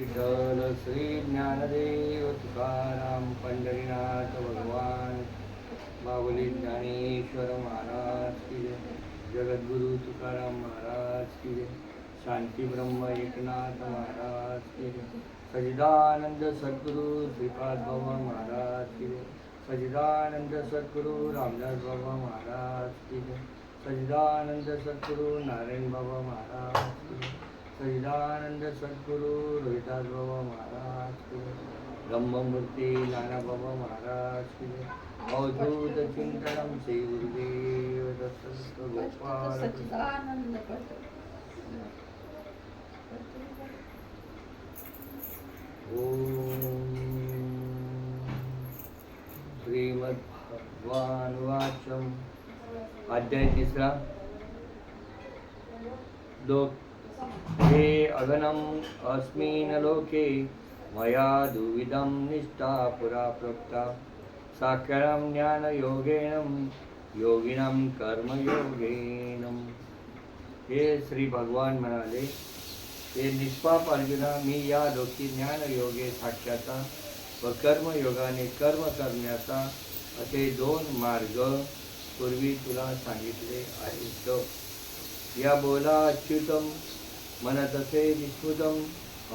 विठ्ठल श्री ज्ञानदेव तुकाराम पंढरीनाथ भगवान बाहुली ज्ञानेश्वर महाराज की जय. जगद्गुरु तुकाराम महाराज की जय. शांती ब्रह्म एकनाथ महाराज की जय. सजिदानंद सद्गुरु श्रीपाद बाबा महाराज की जय. सजिदानंद सद्गुरु रामदास बाबा महाराज की जय. सजिदानंद सद्गुरु नारायण बाबा महाराज की जय. सजिदानंद सद्गुरु रोहिदास बाबा महाराज ब्रह्ममूर्ती नाना बाबा महाराज अवधूत चिंतनम श्री गुरुदेव दत्त गोपाल सच्चिदानंद करतो. श्रीमद्भगवानुवाचम् अध्याय तिसरा. लोक हे अगनम् अस्मिन् लोके मया दुविधं निष्ठा पुरा प्रोक्ता। साक्षरं ज्ञानयोगेण योगिनं कर्मयोगेन। हे श्री भगवान म्हणाले हे निष्पाप अर्जुना मी या लोकी ज्ञानयोगे साक्षाचा व कर्मयोगाने कर्म करण्याचा असे दोन मार्ग पूर्वी तुला सांगितले आहेत या बोला अच्युतम म्हणत असे विस्मृतम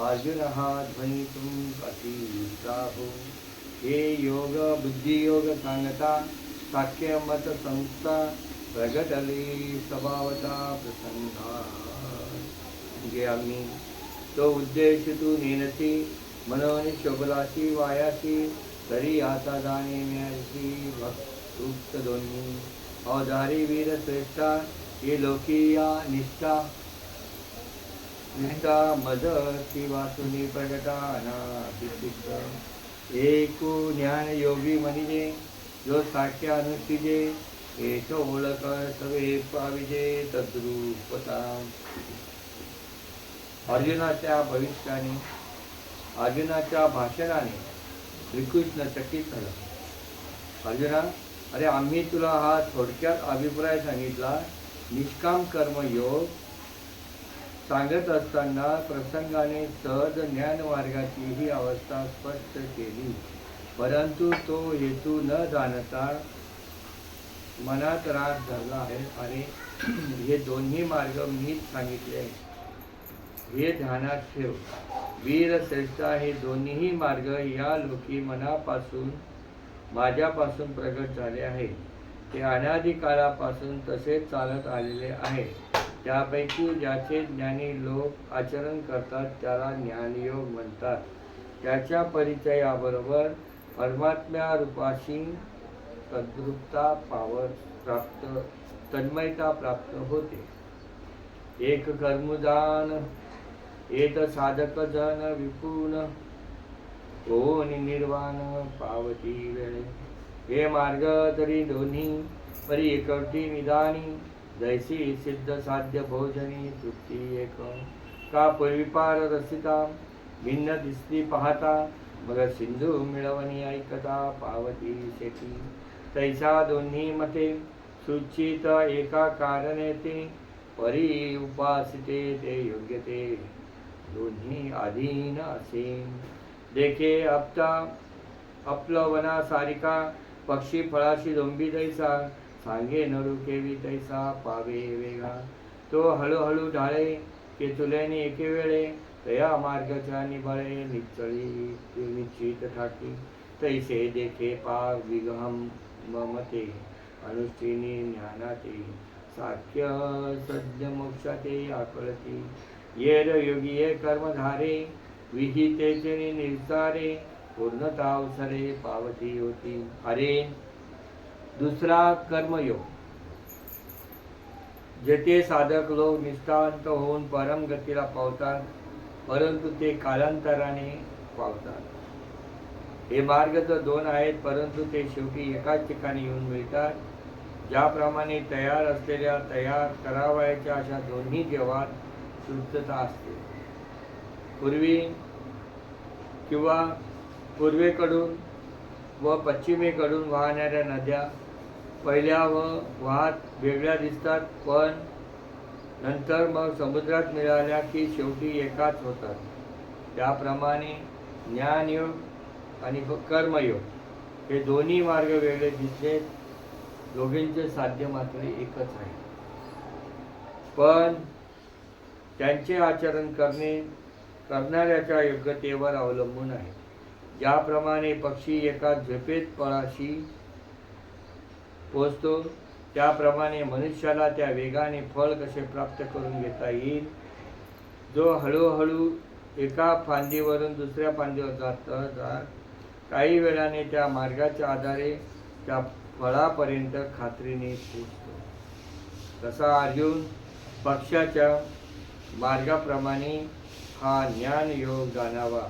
अर्जुन हा ध्वनितून हे योग बुद्धियोग सांगता साख्य मत संस्था प्रगटली स्वभावता प्रसंगा म्हणजे आम्ही तो उद्देश तू नेनसी मनोनी शोभलाशी वायाशी तरी आता जाणे मिळायची भक्त दोन्ही अवधारी वीर श्रेष्ठा हे लोकीया निष्ठा निष्ठा मद ती वासुनी प्रगटाना एकू ज्ञान योगी मनिजे जो साख्य अनुष्ठिजे एक ओळख सवे पाविजे तद्रूपता। अर्जुनाच्या भविष्याने अर्जुनाच्या भाषणाने श्रीकृष्ण चकित झाला। अर्जुना अरे आम्ही तुला हा थोडक्यात अभिप्राय सांगितला निष्काम कर्मयोग सांगत असताना प्रसंगाने सहज ज्ञान मार्गाची ही अवस्था स्पष्ट केली. परंतु तो हेतू न जाणता मनात राग झाला आहे आणि हे दोन्ही मार्ग मीच सांगितले हे ध्यानात ठेव. वीर श्रेष्ठा हे दोन्हीही मार्ग या लोकी मनापासून माझ्यापासून प्रगट झाले आहे ते अनादिकाळापासून तसेच चालत आलेले आहे त्यापैकी ज्याचे ज्ञानी लोक आचरण करतात त्याला ज्ञानयोग म्हणतात. त्याच्या परिचयाबरोबर परमात्म्या रूपाशी तद्रुपता पावर प्राप्त तन्मयता प्राप्त होते. एक कर्मदान एक साधक जन विपुल. कोणी निर्वाण पावती वेळे. हे मार्ग तरी दोन्ही परी एकवटी निदानी. जैसी सिद्ध साध्य भोजनी तृप्ती एक का परिपार रसिता भिन्न दिसती पाहता मग सिंधू मिळवणी ऐकता पावती शेती। तैसा दोन्ही मते सुचित एका कारणे ते परी उपासिते ते योग्य ते दोन्ही अधीन असे देखे अपता अपलवना सारिका पक्षी फळाशी झोंबी दैसा सांगे नरू केवी तैसा पावे वेगा. तो हळूहळू ढाळे के तुल्याने एके वेळे तया मार्गाच्या निबळे निचळी निश्चित ठाकी. तैसे देखे पा विगहम ममते अनुष्ठिनी ज्ञानाते साख्य सद्य मोक्षाते आकळती येर योगी कर्मधारे विहितेचे निर्सारे पूर्णता अवसरे पावती होती. अरे दुसरा कर्मयोग. जेथे साधक लोक निष्ठावंत होऊन परम गतीला पावतात परंतु ते कालांतराने पावतात. हे मार्ग तर दोन आहेत परंतु ते शेवटी एकाच ठिकाणी येऊन मिळतात. ज्याप्रमाणे तयार असलेल्या तयार करावयाच्या अशा दोन्ही देवात शुद्धता असते. पूर्वी किंवा पूर्वेकडून व पश्चिमेकडून वाहणाऱ्या नद्या पहिल्या व वाहत वेगळ्या दिसतात पण नंतर मग समुद्रात मिळाल्या की शेवटी एकाच होतात. त्याप्रमाणे ज्ञानयोग आणि कर्मयोग हे दोन्ही मार्ग वेगळे दिसले. दोघींचे साध्य मात्र एकच आहे. पण त्यांचे आचरण करणे करणाऱ्याच्या योग्यतेवर अवलंबून आहे. ज्याप्रमाणे पक्षी एका झेपेत पळाशी पोचतो त्याप्रमाणे मनुष्याला त्या वेगाने फळ कसे प्राप्त करून घेता येईल? जो हळूहळू एका फांदीवरून दुसऱ्या फांदीवर जात जात काही वेळाने त्या मार्गाच्या आधारे त्या फळापर्यंत खात्रीने पोचतो. तसा अर्जुन पक्षाच्या मार्गाप्रमाणे हा ज्ञान योग जाणावा.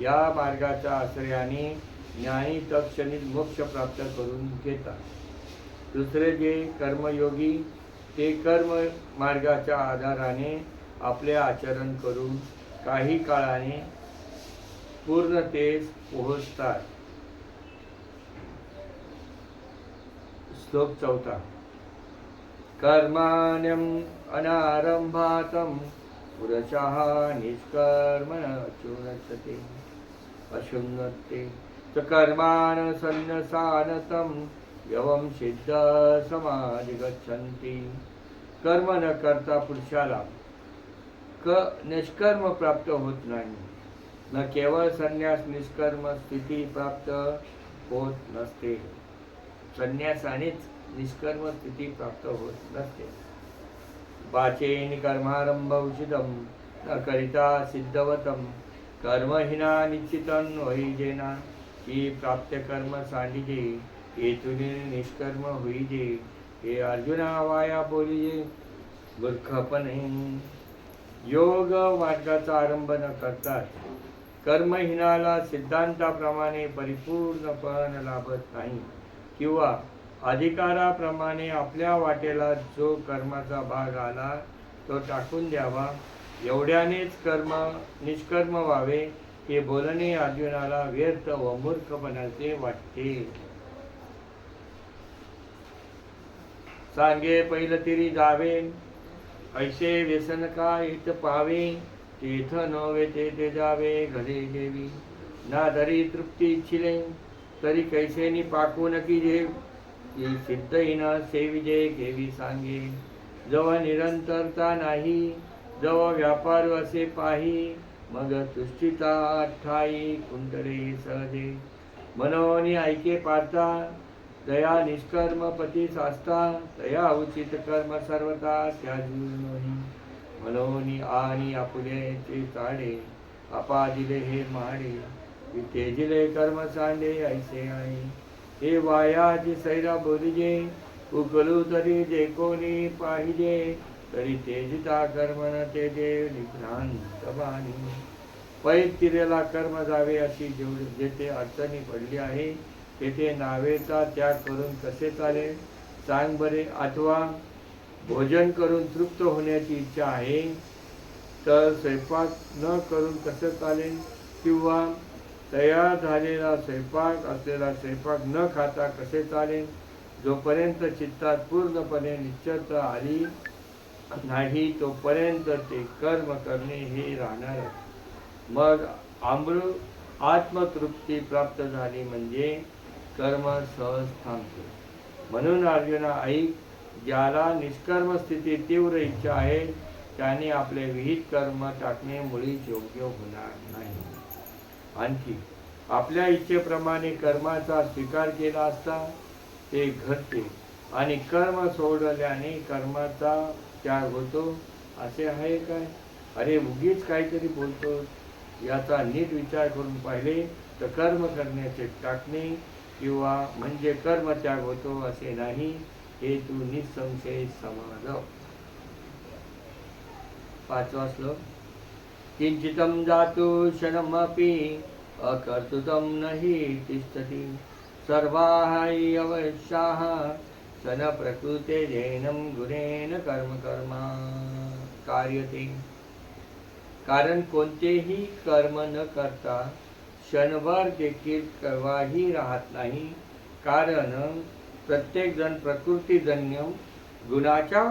या मार्गाच्या आश्रयाने ज्ञानी तक्षणीत मोक्ष प्राप्त करून घेतात. दुसरे जे कर्मयोगी ते कर्म मार्गाच्या आधाराने आपले आचरण करून काही काळाने पूर्णतेस पोहोचतात. श्लोक चौथा. कर्माण्यम अनारंभातम पुरशः निष्कर्मण चुनचते अशुन्नते च कर्माण संन्यसानतम यवं सिद्ध समाधि कर्म न करता पुरुषाला। क निष्कर्म प्राप्त होत नाही। न केवळ संन्यास निष्कर्म स्थिती प्राप्त होत नसते। संन्यासानेच निष्कर्म स्थिती प्राप्त होत नसते। वाचेन कर्मारंभ उचितम न करिता सिद्धवतम। कर्महीना निश्चितन वैजेना ही प्राप्त कर्म सांडिजे येथून निष्कर्म होईजे. हे अर्जुना वाया बोलिये मूर्खपणे योग मार्गाचा आरंभ न करतात कर्महीनाला सिद्धांताप्रमाणे परिपूर्णपण लाभत नाही. किंवा अधिकाराप्रमाणे आपल्या वाटेला जो कर्माचा भाग आला तो टाकून द्यावा. एवढ्यानेच कर्म निष्कर्म व्हावे हे बोलणे अर्जुनाला व्यर्थ व मूर्खपणाचे वाटते. सांगे पहिलं तरी जावे. ऐसे व्यसन का हित पावे? तेथ नव्हे ते ते जावे घरे देवी ना धरी तृप्ती इच्छिले तरी कैसेनी पाकू नकी जे की सिद्धहीन सेविजे घेवी सांगे. जव निरंतरता नाही जव व्यापार असे पाही. मग तुष्टिता ठाई कुंडले सहजे. मनोनी ऐके पार्था दया निष्कर्म पती सास्ता दया उचित कर्म सर्वता त्याजूनही मनोनी आणि आपुलेचे चाडे अपादिले हे माडे तेजिले कर्म सांडे ऐसे आहे. हे वायाची सैरा बोलिजे उकलू तरी जे कोणी पाहिजे तरी तेजिता कर्म न तेजे निभ्रांत बाणी पैत तिरेला कर्म जावे अशी जेवढे जेथे अडचणी पडली आहे तेथे नावेचा त्याग करून कसे चालेल सांग बरे अथवा भोजन करून तृप्त होण्याची इच्छा आहे? तर स्वयंपाक न करून कसं चालेल किंवा तयार झालेला स्वयंपाक असलेला स्वयंपाक न खाता कसे चालेल जोपर्यंत चित्तात पूर्णपणे निश्चयता आली नाही तोपर्यंत ते कर्म करणे हे राहणार मग आमृ आत्मतृप्ती प्राप्त झाली म्हणजे कर्म सहज थांबते म्हणून अर्जुना ऐक ज्याला निष्कर्म स्थिती तीव्र इच्छा आहे त्याने आपले विहित कर्म टाकणे मुळीच योग्य होणार नाही. आणखी आपल्या इच्छेप्रमाणे कर्माचा स्वीकार केला असता ते घडते आणि कर्म सोडल्याने कर्माचा त्याग होतो. असे आहे काय? अरे उगीच काहीतरी बोलतो याचा नीट विचार करून पाहिले तर कर्म करण्याचे टाकणे किंवा म्हणजे कर्मत्याग होतो असे नाही हे तू निसंशय समाज पाचवा श्लोक. किंचित जातो क्षणमपी अकर्तुतं नाही तिष्ठती। सर्वाही सर्वाः अवश्याः सन प्रकृते जैनम गुणेन कर्म कर्मा कार्यते। कारण कोणतेही कर्म न करता क्षणभर देखील केव्हाही राहत नाही. कारण प्रत्येकजण प्रकृतीजन्य गुणाच्या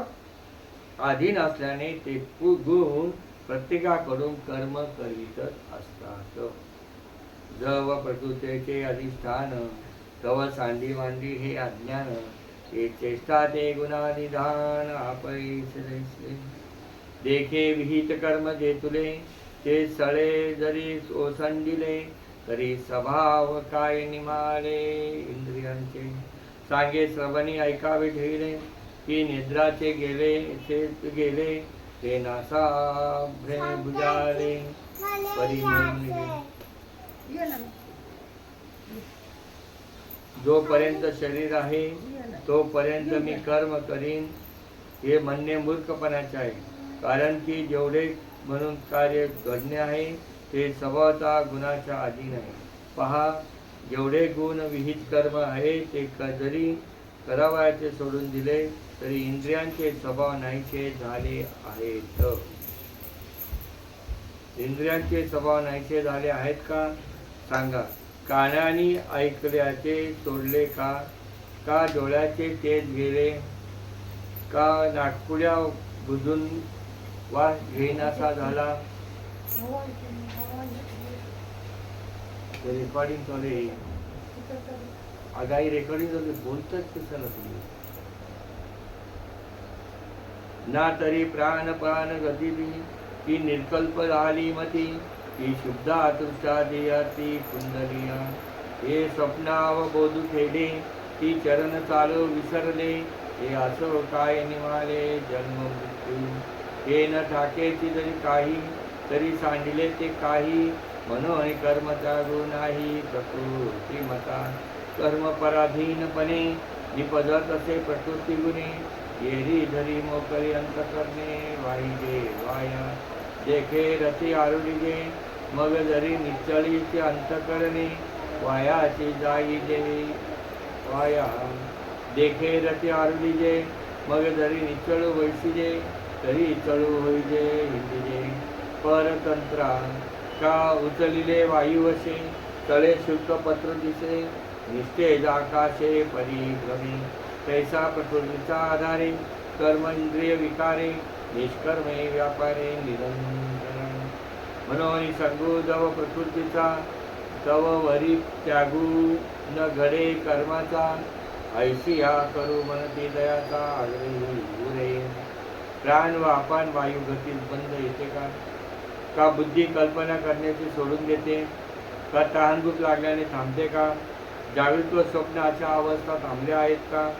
अधीन असल्याने ते गुण प्रत्येकाकडून कर्म करीतच असतात. जव प्रकृतीचे अधिष्ठान तव सांडी मांडी हे अज्ञान ते चेष्टा ते गुणानिधान आपैस. देखे विहित कर्म जे तुले ते सळे जरी ओसंडिले तरी स्वभाव काय निमाले इंद्रियांचे. सांगे श्रवणी ऐकावे ठेवले की निद्राचे गेले ते गेले. ते नासा भ्रम बुजाले परिमल जोपर्यंत शरीर आहे तोपर्यंत मी कर्म करीन. हे म्हणणे मूर्खपणाचे आहे. कारण की जेवढे म्हणून कार्य घडणे आहे ते स्वभावता गुणाच्या अधीन आहे. पहा जेवढे गुण विहित कर्म आहे ते जरी करावयाचे सोडून दिले तरी इंद्रियांचे स्वभाव नाहीसे झाले आहेत. इंद्रियांचे स्वभाव नाहीसे झाले आहेत का? सांगा. कानाने ऐकल्याचे सोडले का? का डोळ्याचे तेज गेले? का नाटकुड्या बुजून वास घेण्याचा झाला? हो, रेकॉर्डिंग चालू आहे आगाई रेकॉर्डिंग चालू बोलतच कशाला तुम्ही? ना तरी प्राण प्राण गतिली ती निर्कल्प झाली मती ती शुद्ध आतुष्टा दिया ती कुंडलिया हे स्वप्नाव बोधू खेडे ती चरण चालू विसरले हे असो काय निवाले जन्म मृत्यू. हे न ठाकेची जरी काही तरी सांडिले ते काही म्हणून आणि त्यागू नाही प्रकृती मता कर्म निपजत असे प्रकृती गुणे येरी धरी मोकळी अंत करणे वाहिजे वाया. देखे रथी आरुडिजे मग जरी निचळीचे अंत करणे वायाची जाई देवी वाया. देखे रती आरुडिजे मग जरी निचळू वैशिजे तरी चळू होईजे हिंदिजे परतंत्रा. का उचलिले वायुवशे तळे शुल्क पत्र दिसे निस्तेज आकाशे परिभ्रमे. तैसा प्रकृतीचा आधारे कर्मेंद्रिय विकारे निष्कर्मे व्यापारे निरंतर म्हणून सांगू जव प्रकृतीचा तव वरी त्यागू न घडे कर्माचा. ऐशी हा करू मनती दयाचा आग्रही प्राण व आपण वायू गतीत बंद येते का? का बुद्धी कल्पना करण्याची सोडून देते? का तहानभूक लागल्याने थांबते का? जागृत व अशा अवस्था थांबल्या आहेत का?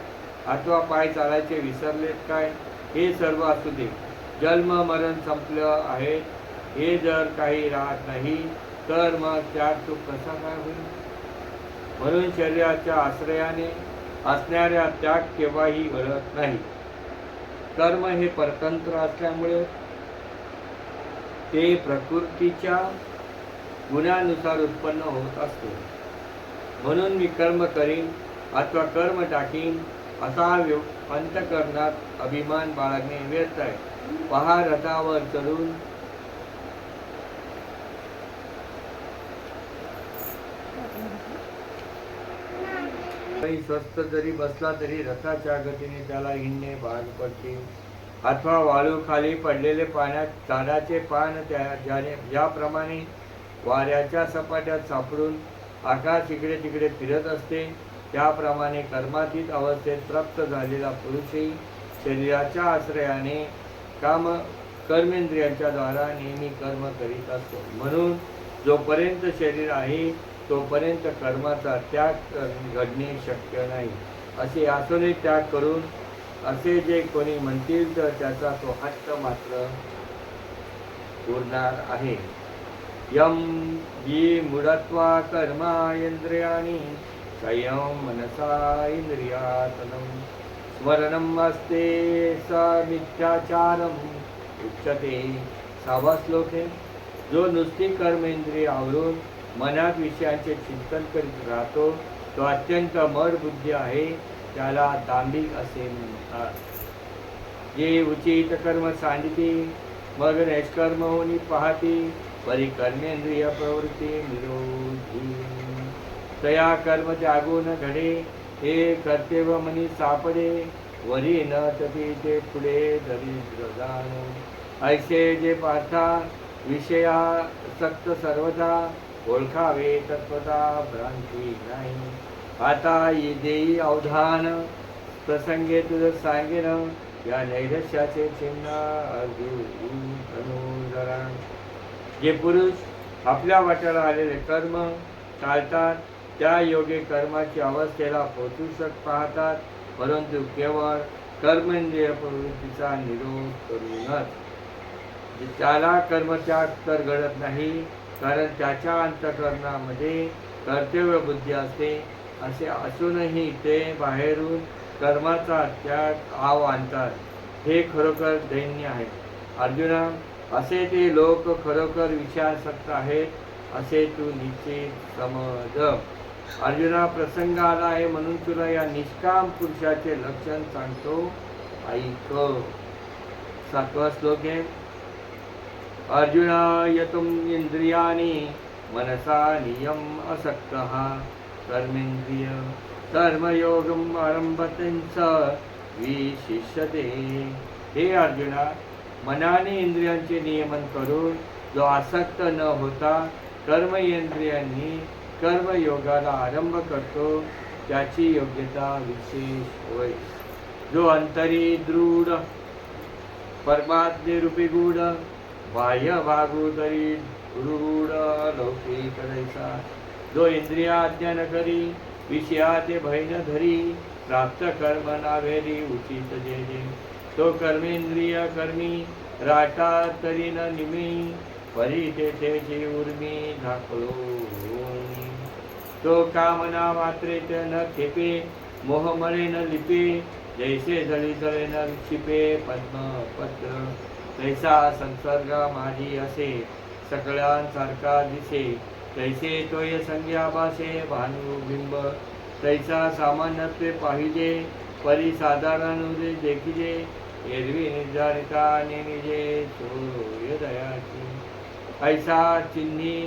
अथवा पाय चालायचे विसरलेत काय? हे सर्व असू दे. जन्म मरण संपलं आहे. हे जर काही राहत नाही तर मग त्यात तो कसा काय होईल? म्हणून शरीराच्या आश्रयाने असणाऱ्या त्याग केव्हाही घडत नाही. कर्म हे परतंत्र असल्यामुळे ते प्रकृतीच्या गुणानुसार उत्पन्न होत असते. म्हणून मी कर्म करीन अथवा कर्म टाकीन असा अंतकरणात अभिमान बाळगणे व्यर्थ आहे. पहा रथावर चढून. काही स्वस्त जरी बसला तरी रथाच्या गतीने त्याला हिंडणे भाग पडते. अथवा वाळू खाली पडलेले पाण्यात झाडाचे पान त्या ज्याने ज्याप्रमाणे वाऱ्याच्या सपाट्यात सापडून आकाश इकडे तिकडे फिरत असते. त्याप्रमाणे कर्मातीत अवस्थेत प्राप्त झालेला पुरुषही शरीराच्या आश्रयाने काम कर्मेंद्रियांच्या द्वारा नेहमी कर्म करीत असतो. म्हणून जोपर्यंत शरीर आहे तोपर्यंत कर्माचा त्याग घडणे शक्य नाही. असे आसोने त्याग करून असे जे कोणी म्हणतील तर त्याचा तो हट्ट मात्र उरणार आहे. यम जी मुडत्वा कर्मा इंद्रियाणी संयम मनसा इंद्रियातनम स्मरणम असते स मिथ्याचारम उच्चते सहावा श्लोक आहे जो नुसती कर्मेंद्रिय आवरून मनात विषयांचे चिंतन करीत राहतो तो अत्यंत मर बुद्धी आहे. त्याला दांभिक असे म्हणतात. जे उचित कर्म सांडती मग नैष्कर्म होणी पाहती परी कर्मेंद्रिय प्रवृत्ती निरोधी. तया कर्म जागून घडे हे कर्तव्य मनी सापडे वरी न तती ते पुढे दरिद्र जाण. ऐसे जे पार्था विषया सक्त सर्वदा ओळखावे तत्वता भ्रांती नाही. आता ये देई अवधान प्रसंगे तुझं सांगेन. या नैरस्याचे चिन्ह अर्जुन जे पुरुष आपल्या वाट्याला आलेले कर्म टाळतात त्या योगे कर्माची अवस्थेला पोचू शक पाहतात परंतु केवळ कर्मेंद्रिय प्रवृत्तीचा निरोध करूनच. त्याला कर्मत्याग तर घडत नाही कारण त्याच्या अंतकरणामध्ये कर्तव्य बुद्धी असते. असे असूनही ते बाहेरून कर्माचा त्याग आव आणतात. हे खरोखर दैन्य आहे. अर्जुना असे ते लोक खरोखर विचारसक्त आहेत असे तू निश्चित समज. अर्जुना प्रसंग आला आहे म्हणून तुला या निष्काम पुरुषाचे लक्षण सांगतो. ऐक. सातवा श्लोक आहे. अर्जुना यतुम इंद्रियानी मनसा नियम असक्त. कर्मेंद्रिय कर्मयोगम आरंभतेंच विशिष्यते. हे अर्जुना मनाने इंद्रियांचे नियमन करून जो आसक्त न होता कर्मेंद्रियांनी कर्मयोगाला आरंभ करतो त्याची योग्यता विशेष होय. जो अंतरी दृढ परमात्मे रूपी गूढ बाह्य भागोदरी रूढ लौकिक करायचा जो इंद्रिया अज्ञान करी विषयाचे भय न धरी प्राप्त कर्म नावेरी उचित जे जे। तो कर्मेंद्रिय कर्मी राटा तरी न निमी परी तेथे उर्मी धाकलो तो कामना मात्रे न खेपे मोहमळे न लिपे जैसे जळी जळे न क्षिपे पद्म पत्र। तैसा संसर्ग माझी असे सगळ्यांसारखा दिसे। तैसे तोय संज्ञाभासे भानुबिंब तैसा सामान्यत्वे पाहिजे परी साधारण देखिजे एरवी निर्धारिता निजे सोय दयाची ऐसा चिन्ही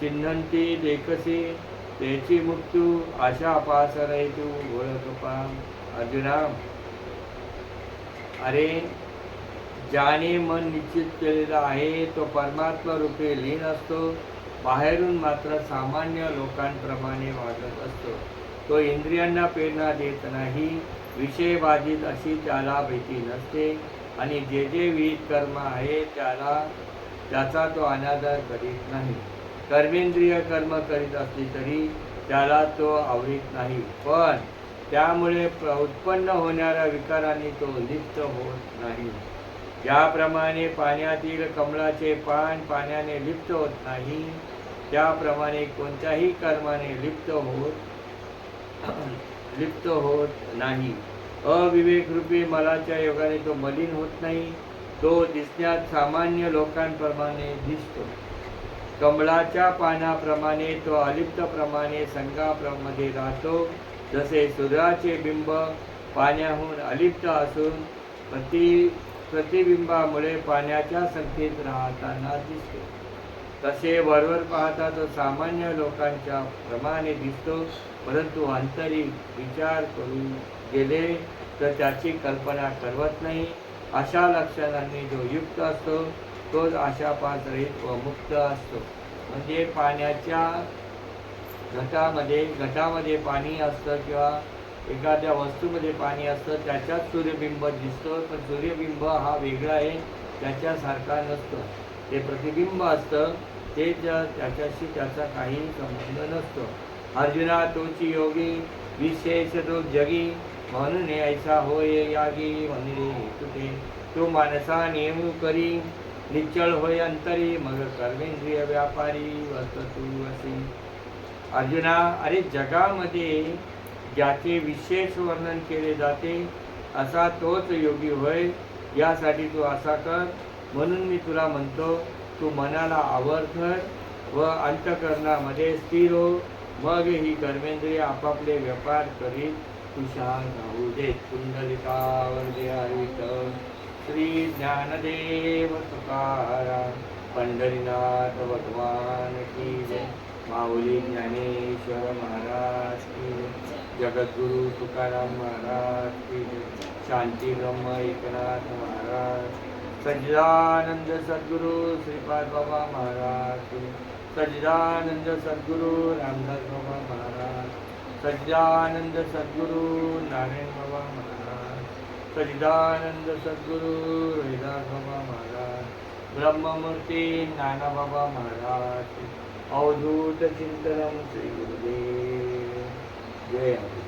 चिन्हंती देखसी त्याची मुक्तू आशा पास रहितू ओळखपा अर्जुना अरे ज्याने मन निश्चित केलेला आहे तो परमात्मा रूपे लीन असतो बाहेरून मात्र सामान्य लोकांप्रमाणे वागत असतो. तो इंद्रियांना प्रेरणा देत नाही विषय बाधित अशी त्याला भीती नसते आणि जे जे विहित कर्म आहे त्याला त्याचा तो अनादर करीत नाही. कर्मेंद्रिय कर्म करीत असली तरी त्याला तो आवडीत नाही. पण त्यामुळे प्र- उत्पन्न होणाऱ्या विकारांनी तो लिप्त होत नाही. ज्याप्रमाणे पाण्यातील कमळाचे पान पाण्याने लिप्त होत नाही त्याप्रमाणे कोणत्याही कर्माने लिप्त होत लिप्त होत नाही. अविवेकरूपी मलाच्या योगाने तो मलिन होत नाही. तो दिसण्यात सामान्य लोकांप्रमाणे दिसतो. कमळाच्या पानाप्रमाणे तो अलिप्तप्रमाणे संघाप्रमध्ये राहतो. जसे सूर्याचे बिंब पाण्याहून अलिप्त असून प्रति प्रतिबिंबामुळे पाण्याच्या संख्येत राहताना दिसतो. तसे वरवर पाहता तो सामान्य लोकांच्या प्रमाणे दिसतो परंतु आंतरिक विचार करून गेले तर त्याची कल्पना करवत नाही. अशा लक्षणांनी जो युक्त असतो तोच आशापात रहित व मुक्त असतो. म्हणजे पाण्याच्या घटामध्ये घटामध्ये पाणी असतं किंवा एखाद्या वस्तूमध्ये पाणी असतं त्याच्यात सूर्यबिंब दिसतो. पण सूर्यबिंब हा वेगळा आहे त्याच्यासारखा नसतो. ते प्रतिबिंब असतं. ते ज- त्याच्याशी त्याचा काही संबंध नसतो. अर्जुना तोची योगी विशेष तो जगी म्हणून ऐसा होय यागी म्हणले तुटे तो. माणसा नेमू करी निश्चळ होय अंतरी मग कर्मेंद्रिय व्यापारी तू असे. अर्जुना अरे जगामध्ये ज्याचे विशेष वर्णन केले जाते असा तोच योगी होय. यासाठी तू असा कर. म्हणून मी तुला म्हणतो तू मनाला आवर कर व अंतकरणामध्ये स्थिर हो. मग ही कर्मेंद्रिय आपापले व्यापार करीत तुषार राहू दे. कुंडलिकावर दे हरित श्री ज्ञानदेव तुकाराम पंढरीनाथ भगवान की जय. माऊली ज्ञानेश्वर महाराज की जय. जगद्गुरु तुकाराम महाराज की जय. शांती ब्रह्म एकनाथ महाराज सज्जिदानंद सद्गुरु श्रीपाद बाबा महाराज की. सद्गुरु रामदास बाबा महाराज. सज्जानंद सद्गुरु नारायण बाबा महाराज. सज्जिदानंद सद्गुरु रोहिदास बाबा महाराज. ब्रह्ममूर्ती नाना बाबा महाराज अवधूत चिंतनम श्री गुरुदेव. जय हरी